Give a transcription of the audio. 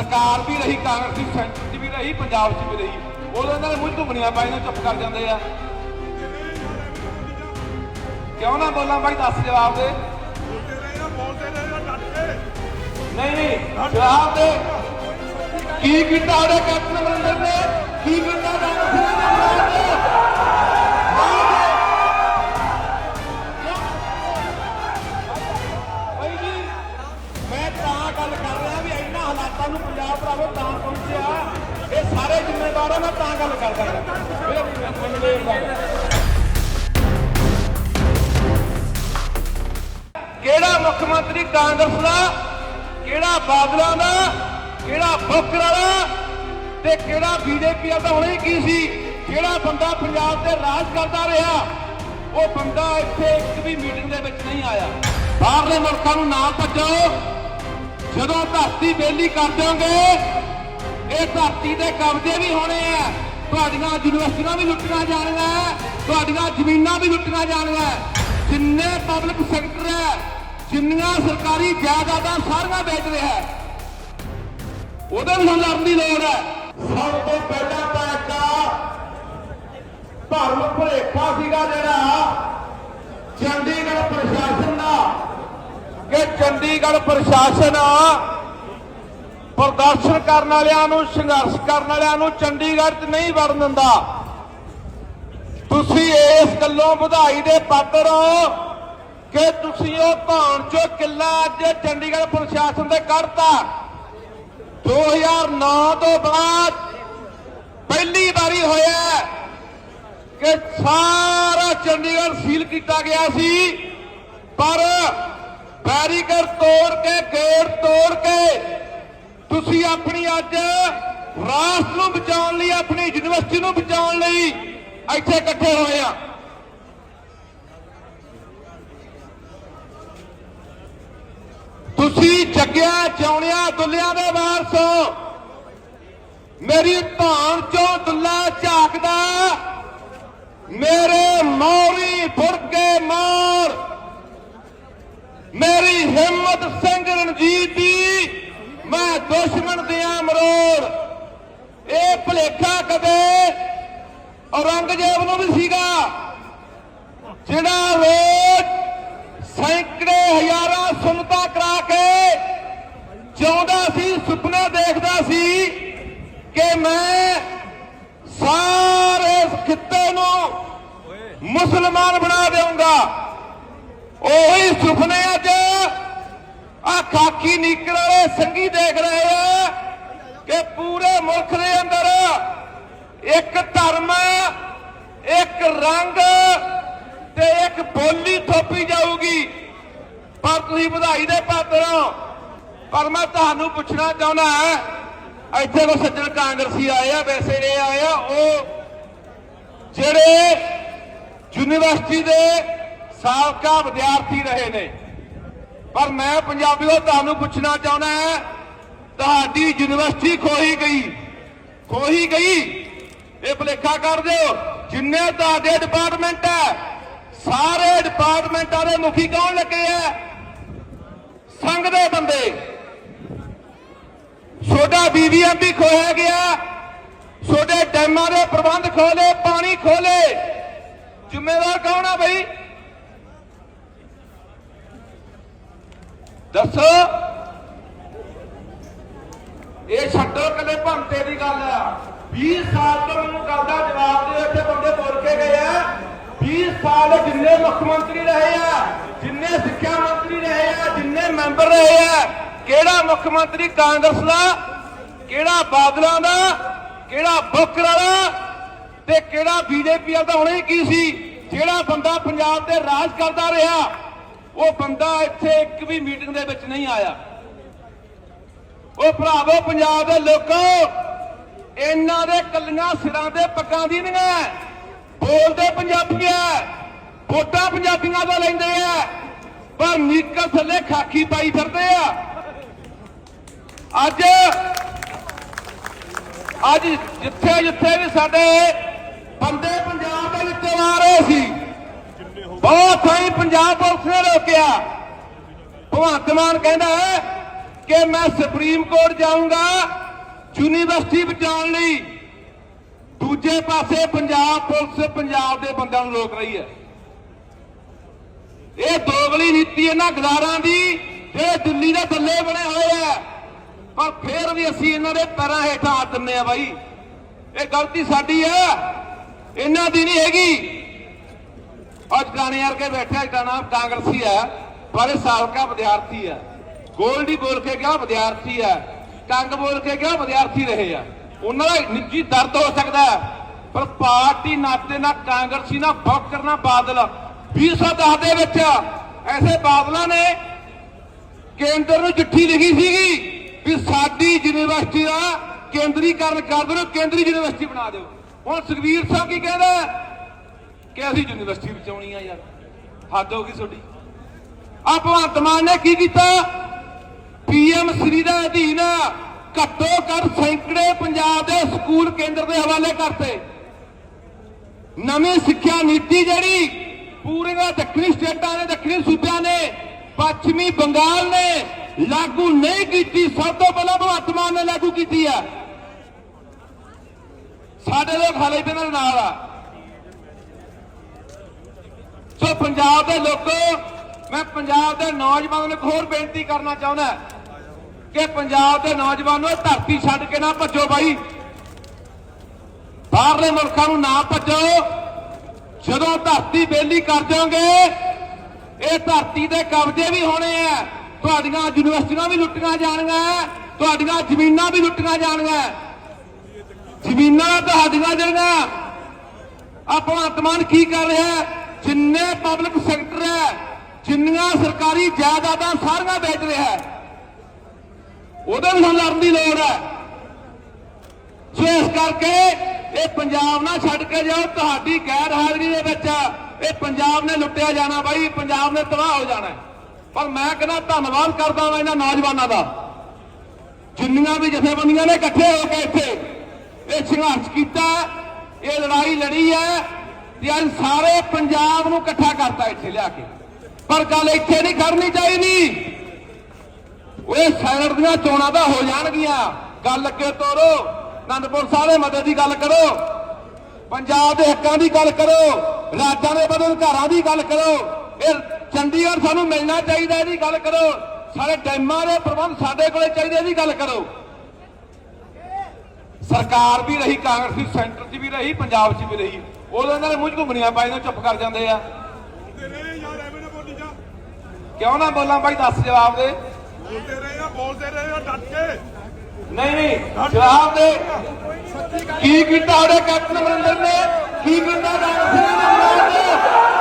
ਸਰਕਾਰ ਵੀ ਰਹੀ, ਕਾਂਗਰਸ ਦੀ ਸੈਂਟਰ 'ਚ ਵੀ ਰਹੀ, ਪੰਜਾਬ 'ਚ ਵੀ ਰਹੀ। ਉਦੋਂ ਇਹਨਾਂ ਦੇ ਮੂੰਹ ਧੁੰਮਣੀਆਂ ਪਾਈ ਨੂੰ ਚੁੱਪ ਕਰ ਜਾਂਦੇ ਆ। ਕਿਉਂ ਨਾ ਬੋਲਾਂ ਬਾਈ, ਦੱਸ ਜਵਾਬ ਦੇ। ਨਹੀਂ ਨਹੀਂ, ਜਵਾਬ ਦੇ। ਕੀ ਕੀਤਾ ਉਹਨੇ ਕੈਪਟਨ ਅਮਰਿੰਦਰ ਨੇ? ਕੀ ਕੀਤਾ ਕਿਹੜਾ ਮੁੱਖ ਮੰਤਰੀ ਕਾਂਗਰਸ ਦਾ, ਕਿਹੜਾ ਬਾਦਲਾਂ ਦਾ, ਕਿਹੜਾ ਬੋਕਰਾਂ ਦਾ ਤੇ ਕਿਹੜਾ ਬੀਜੇਪੀ ਦਾ ਹੁਣੇ ਕੀ ਸੀ? ਜਿਹੜਾ ਬੰਦਾ ਪੰਜਾਬ ਤੇ ਰਾਜ ਕਰਦਾ ਰਿਹਾ, ਉਹ ਬੰਦਾ ਇੱਥੇ ਇੱਕ ਵੀ ਮੀਟਿੰਗ ਦੇ ਵਿੱਚ ਨਹੀਂ ਆਇਆ। ਬਾਹਰਲੇ ਮੁਲਕਾਂ ਨੂੰ ਨਾ ਭੱਜੋ ਜਦੋਂ ਧਰਤੀ ਬੇਲੀ ਕਰ ਦਿਓਗੇ ਇਹ ਧਰਤੀ ਦੇ ਕਬਜ਼ੇ ਵੀ ਹੋਣੇ ਆ। ਤੁਹਾਡੀਆਂ ਯੂਨੀਵਰਸਿਟੀਆਂ ਵੀ ਲੁੱਟੀਆਂ ਜਾਣੀਆਂ ਤੁਹਾਡੀਆਂ ਜ਼ਮੀਨਾਂ ਵੀ ਲੁੱਟੀਆਂ ਜਾਣੀਆਂ ਜਿੰਨੇ ਪਬਲਿਕ ਸੈਕਟਰ ਹੈ ਜਿੰਨੀਆਂ ਸਰਕਾਰੀ ਜਾਇਦਾਦਾਂ ਸਾਰੀਆਂ ਵੇਚ ਰਿਹਾ ਹੈ। ਉਹਦੇ ਵੀ ਸਾਨੂੰ ਲੜਨ ਦੀ ਲੋੜ ਹੈ। ਸਭ ਤੋਂ ਪਹਿਲਾਂ ਤਾਂ ਇੱਕ ਭਰਮ ਭੁਲੇਖਾ ਸੀਗਾ ਜਿਹੜਾ ਚੰਡੀਗੜ੍ਹ ਪ੍ਰਸ਼ਾਸਨ ਦਾ। ਕਿ ਚੰਡੀਗੜ੍ਹ ਪ੍ਰਸ਼ਾਸਨ ਪ੍ਰਦਰਸ਼ਨ ਕਰਨ ਵਾਲਿਆਂ ਨੂੰ, ਸੰਘਰਸ਼ ਕਰਨ ਵਾਲਿਆਂ ਨੂੰ ਚੰਡੀਗੜ੍ਹ 'ਚ ਨਹੀਂ ਵੜਨ ਦਿੰਦਾ। ਤੁਸੀਂ ਇਸ ਗੱਲੋਂ ਵਧਾਈ ਦੇ ਪਾਤਰ ਹੋ ਕਿ ਤੁਸੀਂ ਉਹ ਭਾਣ ਚੋਂ ਕਿੱਲਾ ਅੱਜ ਚੰਡੀਗੜ੍ਹ ਪ੍ਰਸ਼ਾਸਨ ਦੇ ਕੱਢਤਾ। 2009 ਤੋਂ ਬਾਅਦ ਪਹਿਲੀ ਵਾਰੀ ਹੋਇਆ ਕਿ ਸਾਰਾ ਚੰਡੀਗੜ੍ਹ ਸੀਲ ਕੀਤਾ ਗਿਆ ਸੀ, ਪਰ ਬੈਰੀਕਰ ਤੋੜ ਕੇ, ਗੇਟ ਤੋੜ ਕੇ ਤੁਸੀਂ ਆਪਣੀ ਅੱਜ ਰਾਸ਼ਟਰ ਨੂੰ ਬਚਾਉਣ ਲਈ, ਆਪਣੀ ਯੂਨੀਵਰਸਿਟੀ ਨੂੰ ਬਚਾਉਣ ਲਈ ਇੱਥੇ ਇਕੱਠੇ ਹੋਏ ਆ। ਤੁਸੀਂ ਜੱਗਿਆ, ਚੌਣਿਆ, ਦੁੱਲਿਆਂ ਦੇ ਵਾਰਸ ਹੋ। ਮੇਰੀ ਭਾਣ ਚੋਂ ਦੁੱਲਾ ਝਾਕਦਾ, ਮੇਰੇ ਮੌਰੀ ਫੁਰਕੇ ਮਾਰ। ਮੇਰੀ ਹਿੰਮਤ ਸਿੰਘ ਰਣਜੀਤ ਦੀ ਮੈਂ ਦੁਸ਼ਮਣ ਦਿਆਂ ਮਰੋੜ ਇਹ ਭਲੇਖਾ ਕਦੇ ਔਰੰਗਜ਼ੇਬ ਨੂੰ ਵੀ ਸੀਗਾ, ਜਿਹੜਾ ਰੋਜ਼ ਸੈਂਕੜੇ ਹਜ਼ਾਰਾਂ ਸੁਨਤਾ ਕਰਾ ਕੇ ਚਾਹੁੰਦਾ ਸੀ, ਸੁਪਨਾ ਦੇਖਦਾ ਸੀ ਕਿ ਮੈਂ ਸਾਰੇ ਖਿੱਤੇ ਨੂੰ ਮੁਸਲਮਾਨ ਬਣਾ ਦੇਵਾਂਗਾ ਉਹੀ ਸੁਪਨੇ ਅੱਜ ਆ ਖਾਕੀ ਨੀਕਰ ਵਾਲੇ ਸੰਗੀ ਦੇਖ ਰਹੇ ਆ ਕਿ ਪੂਰੇ ਮੁਲਕ ਦੇ ਅੰਦਰ ਇੱਕ ਧਰਮ, ਇੱਕ ਰੰਗ ਤੇ ਇੱਕ ਬੋਲੀ ਥੋਪੀ ਜਾਊਗੀ। ਪਰ ਤੁਸੀਂ ਵਧਾਈ ਦੇ ਪਾਤਰ ਹੋ। ਪਰ ਮੈਂ ਤੁਹਾਨੂੰ ਪੁੱਛਣਾ ਚਾਹੁੰਦਾ ਇੱਥੇ ਕੋ ਸੱਜਣ ਕਾਂਗਰਸੀ ਆਏ ਆ, ਵੈਸੇ ਇਹ ਆਏ ਆ, ਉਹ ਜਿਹੜੇ ਯੂਨੀਵਰਸਿਟੀ ਦੇ ਸਾਬਕਾ ਵਿਦਿਆਰਥੀ ਰਹੇ ਨੇ। ਪਰ ਮੈਂ ਪੰਜਾਬੀਓ ਤੁਹਾਨੂੰ ਪੁੱਛਣਾ ਚਾਹੁੰਦਾ ਤੁਹਾਡੀ ਯੂਨੀਵਰਸਿਟੀ ਖੋਹੀ ਗਈ। ਖੋਹੀ ਗਈ? ਇਹ ਭੁਲੇਖਾ ਕਰ ਦਿਓ, ਜਿੰਨੇ ਤੁਹਾਡੇ ਡਿਪਾਰਟਮੈਂਟ ਹੈ, ਸਾਰੇ ਡਿਪਾਰਟਮੈਂਟਾਂ ਦੇ ਮੁਖੀ ਕੌਣ ਲੱਗੇ ਆ? ਸੰਘ ਦੇ ਬੰਦੇ। ਛੋਟਾ ਬੀਬੀਐਮ ਵੀ ਖੋਇਆ ਗਿਆ ਛੋਟੇ ਡੈਮਾਂ ਦੇ ਪ੍ਰਬੰਧ ਖੋਲੇ ਪਾਣੀ ਖੋਲੇ ਜ਼ਿੰਮੇਵਾਰ ਕੌਣ ਆ ਬਈ? ਦੱਸੋ। ਇਹ ਛੱਡੋ ਕੱਲੇ ਭੰਤੇ ਦੀ ਗੱਲ। ਆ 20 ਸਾਲ ਤੋਂ ਮੈਨੂੰ ਗੱਲ ਦਾ ਜਵਾਬ ਦੇ ਇੱਥੇ ਬੰਦੇ ਬੋਲ ਕੇ ਗਏ ਆ। 20 ਸਾਲ ਜਿੰਨੇ ਮੁੱਖ ਮੰਤਰੀ ਰਹੇ ਆ, ਜਿੰਨੇ ਸਿੱਖਿਆ ਮੰਤਰੀ ਰਹੇ ਆ, ਜਿੰਨੇ ਮੈਂਬਰ ਰਹੇ ਆ, ਕਿਹੜਾ ਮੁੱਖ ਮੰਤਰੀ ਕਾਂਗਰਸ ਦਾ, ਕਿਹੜਾ ਬਾਦਲਾਂ ਦਾ, ਕਿਹੜਾ ਬੋਕਰਾਂ ਦਾ ਤੇ ਕਿਹੜਾ ਬੀਜੇਪੀ ਦਾ ਹੁਣੇ ਕੀ ਸੀ, ਜਿਹੜਾ ਬੰਦਾ ਪੰਜਾਬ ਦੇ ਰਾਜ ਕਰਦਾ ਰਿਹਾ ਉਹ ਬੰਦਾ ਇੱਥੇ ਇੱਕ ਵੀ ਮੀਟਿੰਗ ਦੇ ਵਿੱਚ ਨਹੀਂ ਆਇਆ। ਉਹ ਭਰਾਵੋ, ਪੰਜਾਬ ਦੇ ਲੋਕੋ, ਇਹਨਾਂ ਦੇ ਕੱਲੀਆਂ ਸਿਰਾਂ ਦੇ ਪੱਗਾਂ ਦੀ ਨਹੀਂ ਹੈ। ਬੋਲਦੇ ਪੰਜਾਬੀ ਹੈ, ਵੋਟਾਂ ਪੰਜਾਬੀਆਂ ਤੋਂ ਲੈਂਦੇ ਆ ਪਰ ਨੀਕਲ ਥੱਲੇ ਖਾਕੀ ਪਾਈ ਫਿਰਦੇ ਆ। ਅੱਜ ਅੱਜ ਜਿੱਥੇ ਜਿੱਥੇ ਵੀ ਸਾਡੇ ਬੰਦੇ ਪੰਜਾਬ ਦੇ ਵਿੱਚ ਆ ਰਹੇ ਸੀ ਬਹੁਤ ਥਾਈਂ ਪੰਜਾਬ ਪੁਲਿਸ ਨੇ ਰੋਕਿਆ। ਭਗਵੰਤ ਮਾਨ ਕਹਿੰਦਾ ਹੈ ਕਿ ਮੈਂ ਸੁਪਰੀਮ ਕੋਰਟ ਜਾਊਂਗਾ ਯੂਨੀਵਰਸਿਟੀ ਬਚਾਉਣ ਲਈ। ਦੂਜੇ ਪਾਸੇ ਪੰਜਾਬ ਪੁਲਿਸ ਪੰਜਾਬ ਦੇ ਬੰਦਿਆਂ ਨੂੰ ਰੋਕ ਰਹੀ ਹੈ। ਇਹ ਦੋਗਲੀ ਨੀਤੀ ਇਹਨਾਂ ਗਦਾਰਾਂ ਦੀ, ਜਿਹੜੇ ਦਿੱਲੀ ਦੇ ਥੱਲੇ ਬਣੇ ਹੋਏ ਆ। ਪਰ ਫਿਰ ਵੀ ਅਸੀਂ ਇਹਨਾਂ ਦੇ ਪੈਰਾਂ ਹੇਠਾਂ ਆ ਦਿੰਨੇ ਆ ਬਾਈ। ਇਹ ਗਲਤੀ ਸਾਡੀ ਹੈ। ਇਹਨਾਂ ਦੀ ਨਹੀਂ ਹੈਗੀ। ਅੱਜ ਗਾਣੇ ਕੇ ਬੈਠਾ ਇਹਦਾ ਨਾਮ ਕਾਂਗਰਸੀ ਹੈ, ਪਰ ਸਾਲਕਾ ਵਿਦਿਆਰਥੀ ਹੈ। ਗੋਲਡੀ ਬੋਲ ਕੇ ਕਿਹਾ ਵਿਦਿਆਰਥੀ ਹੈ ਟੰਗ ਬੋਲ ਕੇ ਕਿਹਾ ਵਿਦਿਆਰਥੀ ਰਹੇ ਆ। ਉਹਨਾਂ ਦਾ ਨਿੱਜੀ ਦਰਦ ਹੋ ਸਕਦਾ ਪਰ ਪਾਰਟੀ ਨਾਤੇ ਨਾ ਕਾਂਗਰਸੀ ਨਾ ਫੌਕਰ ਨਾ ਬਾਦਲ। 2010 ਦੇ ਵਿੱਚ ਐਸੇ ਬਾਦਲਾਂ ਨੇ ਕੇਂਦਰ ਨੂੰ ਚਿੱਠੀ ਲਿਖੀ ਸੀਗੀ ਵੀ ਸਾਡੀ ਯੂਨੀਵਰਸਿਟੀ ਦਾ ਕੇਂਦਰੀਕਰਨ ਕਰ ਦਿਓ, ਕੇਂਦਰੀ ਯੂਨੀਵਰਸਿਟੀ ਬਣਾ ਦਿਓ। ਹੁਣ ਸੁਖਵੀਰ ਸਾਹਿਬ ਕੀ ਕਹਿੰਦਾ ਕਿ ਅਸੀਂ ਯੂਨੀਵਰਸਿਟੀ ਬਚਾਉਣੀ ਆ ਯਾਰ? ਹੱਦ ਹੋ ਗਈ ਤੁਹਾਡੀ। ਆ ਭਗਵੰਤ ਮਾਨ ਨੇ ਕੀ ਕੀਤਾ? ਪੀਐਮ ਸ੍ਰੀ ਦਾ ਅਧੀਨ ਘੱਟੋ ਘੱਟ ਸੈਂਕੜੇ ਪੰਜਾਬ ਦੇ ਸਕੂਲ ਕੇਂਦਰ ਦੇ ਹਵਾਲੇ ਕਰਤੇ। ਨਵੀਂ ਸਿੱਖਿਆ ਨੀਤੀ ਜਿਹੜੀ ਪੂਰੀਆਂ ਦੱਖਣੀ ਸਟੇਟਾਂ ਨੇ, ਦੱਖਣੀ ਸੂਬਿਆਂ ਨੇ, ਪੱਛਮੀ ਬੰਗਾਲ ਨੇ ਲਾਗੂ ਨਹੀਂ ਕੀਤੀ। ਸਭ ਤੋਂ ਪਹਿਲਾਂ ਭਗਵੰਤ ਮਾਨ ਨੇ ਲਾਗੂ ਕੀਤੀ ਆ। ਸਾਡੇ ਲੋਕ ਹਾਲੇ ਵੀ ਦੇ ਨਾਲ ਆ। ਸੋ ਪੰਜਾਬ ਦੇ ਲੋਕੋ, ਮੈਂ ਪੰਜਾਬ ਦੇ ਨੌਜਵਾਨਾਂ ਨੂੰ ਇੱਕ ਹੋਰ ਬੇਨਤੀ ਕਰਨਾ ਚਾਹੁੰਦਾ ਕਿ ਪੰਜਾਬ ਦੇ ਨੌਜਵਾਨੋ ਇਹ ਧਰਤੀ ਛੱਡ ਕੇ ਨਾ ਭੱਜੋ ਬਾਈ। ਬਾਹਰਲੇ ਮੁਲਕਾਂ ਨੂੰ ਨਾ ਭੱਜੋ। ਜਦੋਂ ਧਰਤੀ ਬੇਲੀ ਕਰ ਜਾਓਗੇ, ਇਹ ਧਰਤੀ ਦੇ ਕਬਜ਼ੇ ਵੀ ਹੋਣੇ ਆ। ਤੁਹਾਡੀਆਂ ਯੂਨੀਵਰਸਿਟੀਆਂ ਵੀ ਲੁੱਟੀਆਂ ਜਾਣਗੀਆਂ, ਤੁਹਾਡੀਆਂ ਜ਼ਮੀਨਾਂ ਵੀ ਲੁੱਟੀਆਂ ਜਾਣਗੀਆਂ। ਜ਼ਮੀਨਾਂ ਤੁਹਾਡੀਆਂ ਜਿਹੜੀਆਂ ਆਪਣਾ ਅਤਮਾਨ ਕੀ ਕਰ ਰਿਹਾ ਹੈ? ਜਿੰਨੇ ਪਬਲਿਕ ਸੈਕਟਰ ਹੈ, ਜਿੰਨੀਆਂ ਸਰਕਾਰੀ ਜਾਇਦਾਦਾਂ ਸਾਰੀਆਂ ਵੇਚ ਰਿਹਾ ਹੈ, ਉਹਦੇ ਵੀ ਲੜਨ ਦੀ ਲੋੜ ਹੈ। ਸੋ ਇਸ ਕਰਕੇ ਇਹ ਪੰਜਾਬ ਨਾ ਛੱਡ ਕੇ ਜਾਓ, ਤੁਹਾਡੀ ਗੈਰ ਹਾਜ਼ਰੀ ਦੇ ਵਿੱਚ ਇਹ ਪੰਜਾਬ ਨੇ ਲੁੱਟਿਆ ਜਾਣਾ ਬਾਈ, ਪੰਜਾਬ ਨੇ ਤਬਾਹ ਹੋ ਜਾਣਾ ਪਰ ਮੈਂ ਕਹਿੰਦਾ ਧੰਨਵਾਦ ਕਰਦਾ ਹਾਂ ਇਹਨਾਂ ਨੌਜਵਾਨਾਂ ਦਾ, ਜਿੰਨੀਆਂ ਵੀ ਜਥੇਬੰਦੀਆਂ ਨੇ ਇਕੱਠੇ ਹੋ ਕੇ ਇੱਥੇ ਇਹ ਸੰਘਰਸ਼ ਕੀਤਾ ਇਹ ਲੜਾਈ ਲੜੀ ਹੈ ਤੇ ਅੱਜ ਸਾਰੇ ਪੰਜਾਬ ਨੂੰ ਇਕੱਠਾ ਕਰਤਾ ਇੱਥੇ ਲਿਆ ਕੇ। ਪਰ ਗੱਲ ਇੱਥੇ ਨਹੀਂ ਕਰਨੀ ਚਾਹੀਦੀ। ਓਏ ਸੈਨਟ ਦੀਆਂ ਚੋਣਾਂ ਤਾਂ ਹੋ ਜਾਣਗੀਆਂ। ਗੱਲ ਅੱਗੇ ਤੋਰੋ। ਅਨੰਦਪੁਰ ਸਾਹਿਬ ਦੇ ਮਦਦ ਦੀ ਗੱਲ ਕਰੋ। ਪੰਜਾਬ ਦੇ ਹੱਕਾਂ ਦੀ ਗੱਲ ਕਰੋ। ਰਾਜਾਂ ਦੇ ਬਦਲ ਘਰਾਂ ਦੀ ਗੱਲ ਕਰੋ। ਇਹ ਚੰਡੀਗੜ੍ਹ ਸਾਨੂੰ ਮਿਲਣਾ ਚਾਹੀਦਾ ਇਹਦੀ ਗੱਲ ਕਰੋ। ਸਾਰੇ ਡੈਮਾਂ ਦੇ ਪ੍ਰਬੰਧ ਸਾਡੇ ਕੋਲੇ ਚਾਹੀਦੇ ਇਹਦੀ ਗੱਲ ਕਰੋ। ਸਰਕਾਰ ਵੀ ਰਹੀ, ਕਾਂਗਰਸੀ ਸੈਂਟਰ 'ਚ ਵੀ ਰਹੀ, ਪੰਜਾਬ 'ਚ ਵੀ ਰਹੀ। ਉਦੋਂ ਇਹਨਾਂ ਦੇ ਮੂੰਹ 'ਚ ਘੁੰਮਣੀਆਂ ਪਾਈ ਨੂੰ ਚੁੱਪ ਕਰ ਜਾਂਦੇ ਆ। ਬੋਲਦੇ ਰਹੇ ਯਾਰ ਐਵੇਂ ਨਾ ਬੋਲੀ ਜਾ। ਕਿਉਂ ਨਾ ਬੋਲਾਂ ਬਾਈ ਦੱਸ ਜਵਾਬ ਦੇ। ਬੋਲਦੇ ਰਹੇ ਆ ਬੋਲਦੇ ਰਹੇ ਆ ਡਟ ਕੇ। ਨਹੀਂ ਨਹੀਂ ਜਵਾਬ ਦੇ। ਕੀ ਕੀਤਾ ਉਹਦੇ ਕੈਪਟਨ ਅਮਰਿੰਦਰ ਨੇ? ਕੀ ਕੀਤਾ ਕਾਂਗਰਸ ਨੇ?